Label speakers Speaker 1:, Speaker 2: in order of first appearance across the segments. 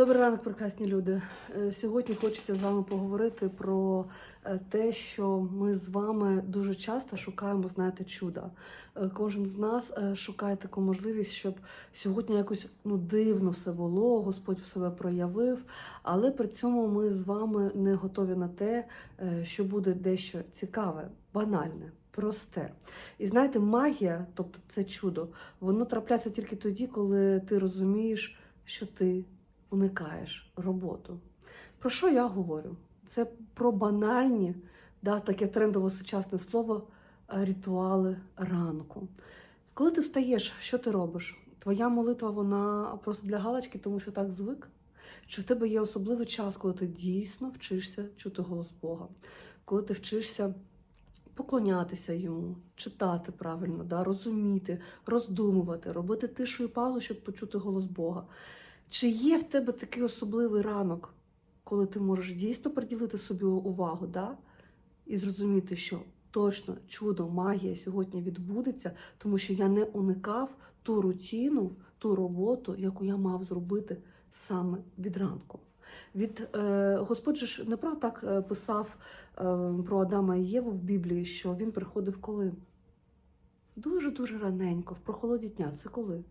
Speaker 1: Добрий ранок, прекрасні люди. Е, Сьогодні хочеться з вами поговорити про е, те, що ми з вами дуже часто шукаємо, знаєте, чуда. Е, Кожен з нас шукає таку можливість, щоб сьогодні якось ну дивно все було, Господь себе проявив, але при цьому ми з вами не готові на те, що буде дещо цікаве, банальне. Просте. І знаєте, магія, тобто це чудо, воно трапляється тільки тоді, коли ти розумієш, що ти уникаєш роботу. Про що я говорю? Це про банальні, да, таке трендове сучасне слово е, ритуали ранку. Коли ти встаєш, що ти робиш? Твоя молитва вона просто для галочки, тому що так звик. Чи в тебе є особливий час, коли ти дійсно вчишся чути голос Бога, коли ти вчишся поклонятися йому, читати правильно, да, розуміти, роздумувати, робити тишу і паузу, щоб почути голос Бога. Чи є в тебе такий особливий ранок, коли ти можеш дійсно приділити собі увагу, да? і зрозуміти, що точно чудо, магія сьогодні відбудеться, тому що я не уникав ту рутину, ту роботу, яку я мав зробити саме від ранку. Від е, Господь ж не про так е, писав е, про Адама і Єву в Біблії, що він приходив коли? Дуже-дуже раненько, в прохолоді дня. Це коли?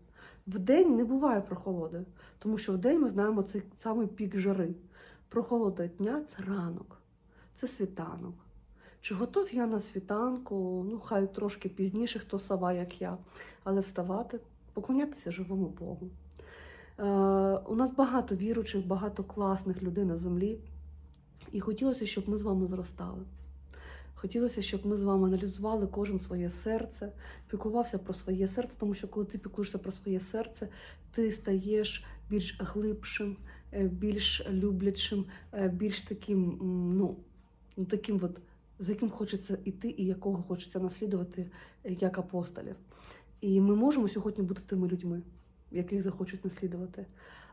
Speaker 1: В день не буває прохолоди, тому що в день ми знаємо цей самий пік жари. Прохолода дня це ранок, це світанок. Чи готов я на світанку? Ну, хай трошки пізніше, хто сова, як я, але вставати, поклонятися живому Богу. Е, у нас багато віручих, багато класних людей на землі, і хотілося, щоб ми з вами зростали. Хотілося, щоб ми з вами аналізували кожен своє серце, піклувався про своє серце, тому що коли ти піклуєшся про своє серце, ти стаєш більш глибшим, е, більш люблячим, е, більш таким, ну, ну, таким от, за яким хочеться іти і якого хочеться наслідувати е, як апостолів. І ми можемо сьогодні бути тими людьми, яких захочуть наслідувати.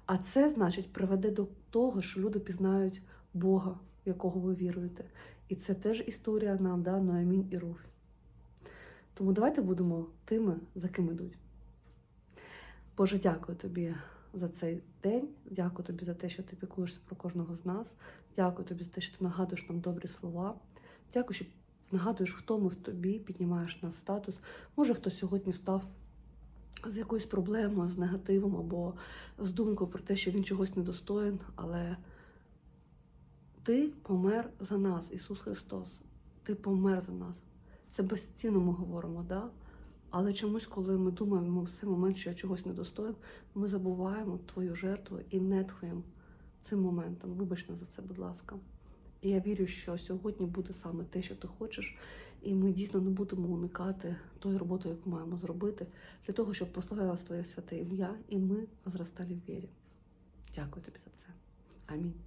Speaker 1: А це, значить, приведе до того, що люди пізнають Бога, в якого ви віруєте. І це теж історія нам, да, Ноамінь і Руф. Тому давайте будемо тими, за ким ідуть. Боже, дякую тобі за цей день. Дякую тобі за те, що ти піклуєшся про кожного з нас. Дякую тобі за те, що ти нагадуєш нам добрі слова. Дякую, що нагадуєш, хто ми в тобі, піднімаєш наш статус. Може, хтось сьогодні став з якоюсь проблемою, з негативом або з думкою про те, що він чогось недостоїн, але. Ти помер за нас, Ісус Христос. Ти помер за нас. Це безцінно ми говоримо, да? але чомусь, коли ми думаємо в цей момент, що я чогось недостоїн, ми забуваємо твою жертву і нетхуємо цим моментом. Вибач нас за це, будь ласка. І я вірю, що сьогодні буде саме те, що ти хочеш, і ми дійсно не будемо уникати тої роботи, яку маємо зробити, для того, щоб прославлялось Твоє святе ім'я, і ми зростали в вірі. Дякую тобі за це. Амінь.